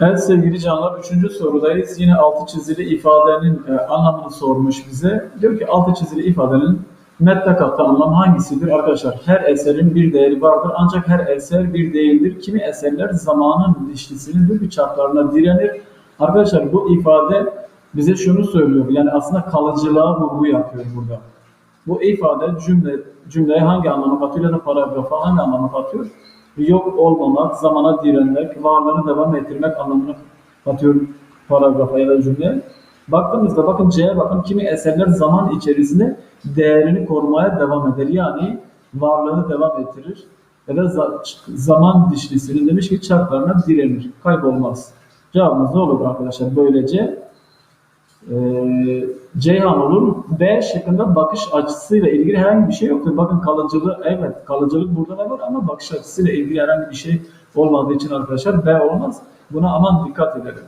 Evet sevgili canlar, üçüncü sorudayız. Yine altı çizili ifadenin e, anlamını sormuş bize. Diyor ki altı çizili ifadenin metne katı anlam hangisidir? Arkadaşlar her eserin bir değeri vardır ancak her eser bir değildir. Kimi eserler zamanın dişlisinin bir çarklarına direnir. Arkadaşlar bu ifade bize şunu söylüyor. Yani aslında kalıcılığa vurgu yapıyor burada. Bu ifade cümle cümleye hangi anlama katıyor ya da paragrafa hangi anlama katıyor? Yok olmamak, zamana direnmek, varlığını devam ettirmek anlamını katıyor paragrafa ya da cümleye. Baktığımızda bakın C'ye bakın kimi eserler zaman içerisinde değerini korumaya devam eder. Yani varlığını devam ettirir. Ya da za- zaman dişlisinin demiş ki çarklarına direnir. Kaybolmaz. Cevabımız ne olur arkadaşlar? Böylece ee, Ceyhan olur. B şıkkında bakış açısıyla ilgili herhangi bir şey yoktur. Bakın kalıcılığı, evet kalıcılık burada da var ama bakış açısıyla ilgili herhangi bir şey olmadığı için arkadaşlar B olmaz. Buna aman dikkat edelim.